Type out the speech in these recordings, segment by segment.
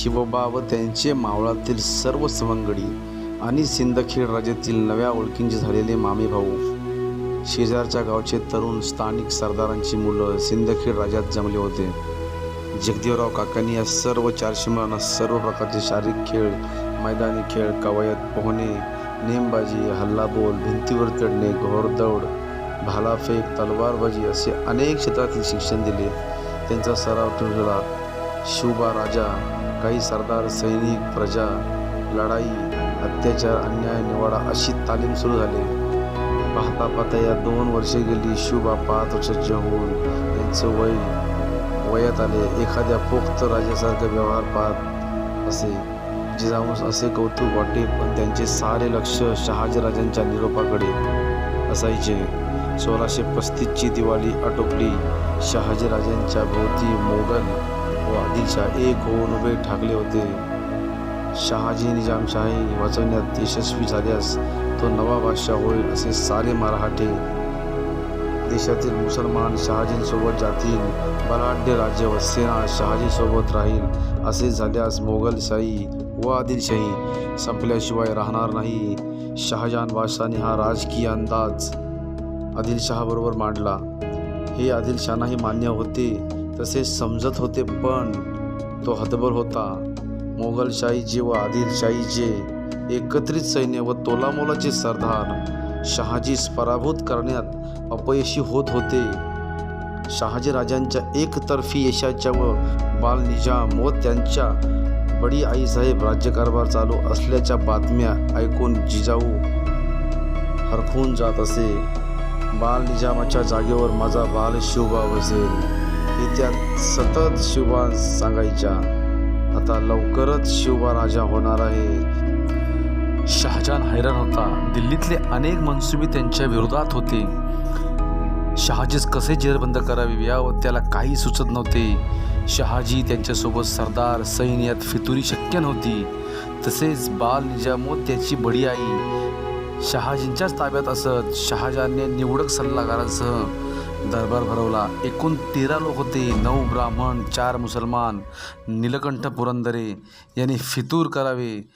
शिवबा व त्यांचे मावळातील सर्व सवंगडी आणि सिंदखेड राज्यातील नव्या ओळखींचे झालेले मामे भाऊ. शेजारच्या गावचे तरुण स्थानिक सरदारांची मुलं सिंदखेड राज्यात जमले होते. जगदेवराव काकांनी या सर्व चारशे मुलांना सर्व प्रकारचे शारीरिक खेळ मैदानी खेळ कवायत पोहणे नेमबाजी हल्लाबोल भिंतीवर चढणे घोरदौड भालाफेक तलवारबाजी असे अनेक क्षेत्रातील शिक्षण दिले. त्यांचा सराव ठेवला शिवबा राजा काही सरदार सैनिक प्रजा लढाई अत्याचार अन्याय निवाडा अशी तालीम सुरू झाली. पाहता पाहता या दोन वर्षे गेली शिवबा पाच वर्षाचे होऊन यांचं वय वयात आले. एखाद्या पोक्त राजासारखा व्यवहार पाहत असे जिजाऊस असे कौतुक वाटे पण त्यांचे सारे लक्ष शहाजीराजांच्या निरोपाकडे असायचे. सोळाशे पस्तीसची दिवाळी आटोपली. शहाजीराजांच्या भोवती मोगल व आदिलशाह एक होऊन उभे ठाकले होते. शहाजी निजामशाही वाचवण्यात यशस्वी झाल्यास तो नवा बादशाह होईल असे सारे मराठे. देशातील मुसलमान शहाजींसोबत जातील बलाढ्य राज्य व सेना शहाजीसोबत राहील असे झाल्यास मोगलशाही व आदिलशाही संपल्याशिवाय राहणार नाही. शहाजहान बादशाने हा राजकीय अंदाज आदिलशहाबरोबर मांडला. हे आदिलशहानाही मान्य होते. तसे समजत होते पण तो हतबल होता. मोगलशाहीचे व आदिलशाहीचे एकत्रित सैन्य व तोलामोलाचे सरदार. शहाजीस पराभूत करण्यात अपयशी होत होते. शहाजी राजांच्या एकतर्फी यशाच्या व बाल निजाम व त्यांच्या बडी आईसाहेब राज्यकारभार चालू असल्याच्या बातम्या ऐकून जिजाऊ हरखून जात असे. बाल निजामाच्या जागेवर माझा बाल शिवबा बसेल हे सतत शिवबा सांगायच्या. आता लवकरच शिवबा राजा होणार आहे. शहाजहान हैराण होता. दिल्लीतले अनेक मनसुबे त्यांच्या विरोधात होते. शहाजीस कसे जेरबंद करावे यावर त्याला काही सुचत नव्हते. शहाजी त्यांच्यासोबत सरदार सैन्यात फितुरी शक्य नव्हती. तसेच बाल निजाम त्याची बडी आई. शहाजींच्याच ताब्यात असत. शहाजहानने निवडक सल्लागारांसह दरबार भरवला. एकूण तेरा लोक होते. नऊ ब्राह्मण चार मुसलमान नीलकंठ पुरंदरे यांनी फितूर करावे.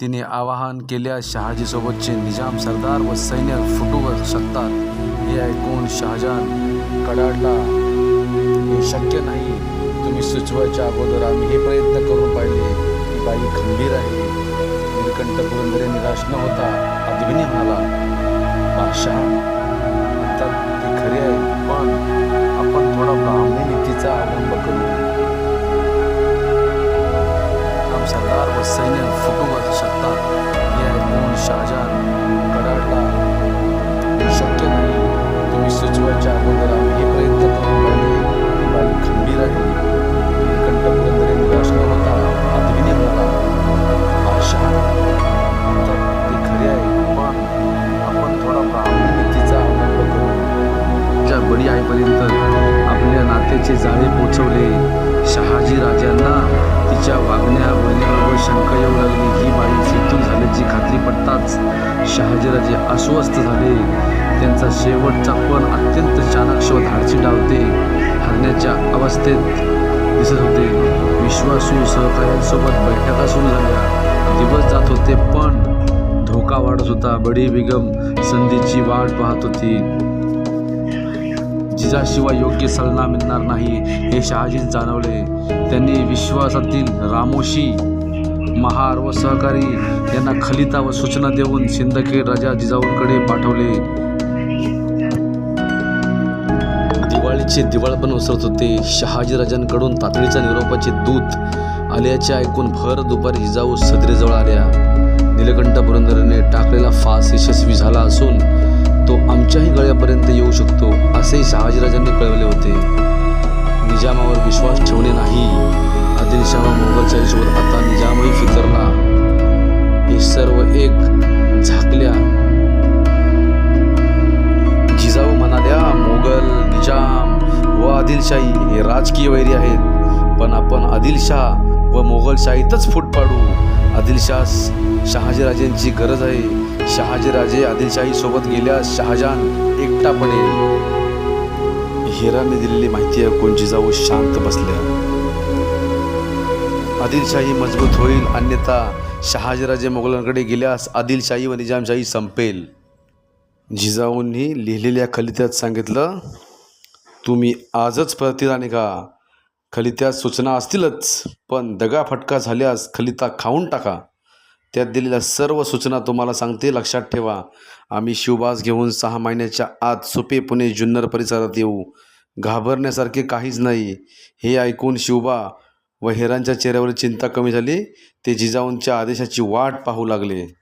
तिने आवाहन केल्यास शहाजीसोबतचे निजाम सरदार व सैन्य फुटू शकतात हे ऐकून शहाजहान कडाडला हे शक्य नाही. तुम्ही सुचवायच्या अगोदर आम्ही हे प्रयत्न करून पाहिले. की बाई खंबीर आहे. नीलकंठ पुरंदरे निराश न होता अद्विनी म्हणाला बादशाह ब्राह्मणी आरंभ करू आम सरदार व सैन्य फुटू शकतात. हे ऐकून शहाजहान कडाडला शक्य नाही. तुम्ही सुचवायच्या अगोदर आम्ही हे प्रयत्न करून पाहिले की बाई खंबीर आहे. कंठपुरंदरे निराश न होता आदवीने म्हणाला आशा तर ते खरे आहे पण आपण थोडा प्रामाणिकतेचा नीतीचा अवलंब करू. ज्या बडी आईपर्यंत आपल्या जाळे पोचवले. शहाजी राजांना तिच्या वागण्या बोलण्यावर शंका येऊ लागली. ही बाई सिद्धू झाल्याची खात्री पडताच शहाजीराजे अस्वस्थ झाले. त्यांचा शेवटचा पण अत्यंत चाणाक्ष व धाडसी डावते हरण्याच्या अवस्थेत दिसत होते. विश्वासू सहकाऱ्यांसोबत बैठका सुरू झाल्या. दिवस जात होते पण धोका वाढत होता. बडी बेगम संधीची वाट पाहत होती. तिच्याशिवाय योग्य सल्ला मिळणार नाही हे शहाजीस जाणवले. त्यांनी विश्वासातील रामोशी महार व सहकारी यांना खलिता व सूचना देऊन सिंदखेड राजा जिजाऊंकडे पाठवले. दिवाळीचे दिवाळपण उसरत होते. शहाजी राजांकडून तातडीच्या निरोपाचे दूत आल्याचे ऐकून भर दुपारी जिजाऊ सदरेजवळ आल्या. निलकंठ पुरंदरने टाकलेला फास यशस्वी झाला असून तो आमच्याही गळ्यापर्यंत येऊ शकतो असे शहाजीराजांनी कळवले होते. निजामावर विश्वास ठेवणे नाही. आदिलशाह व हिशोबात आता निजामही फितरला. हे सर्व एक झाकल्या जिजाऊ म्हणाल्या मोगल निजाम व आदिलशाही हे राजकीय वैरी आहेत पण आपण आदिलशाह व मोगलशाहीतच फूट पाडू. आदिलशाह शहाजीराजेंची गरज आहे. शहाजीराजे आदिलशाही सोबत गेल्यास शहाजहान एकटा पडेल हिराने दिलेली माहिती ऐकून जिजाऊ शांत बसल्या. आदिलशाही मजबूत होईल अन्यथा शहाजीराजे मोगलांकडे गेल्यास आदिलशाही व निजामशाही संपेल. जिजाऊंनी लिहिलेल्या खलित्यात सांगितलं तुम्ही आजच परतीला निघा खलित्यात सूचना असतीलच पण दगाफटका झाल्यास खलिता खाऊन टाका. त्यात दिलेल्या सर्व सूचना तुम्हाला सांगते लक्षात ठेवा. आम्ही शिवबास घेऊन सहा महिन्याच्या आत सुपे पुणे जुन्नर परिसरात येऊ. घाबरण्यासारखे काहीच नाही. हे ऐकून शिवबा व हेरांच्या चेहऱ्यावर चिंता कमी झाली. ते जिजाऊंच्या आदेशाची वाट पाहू लागले.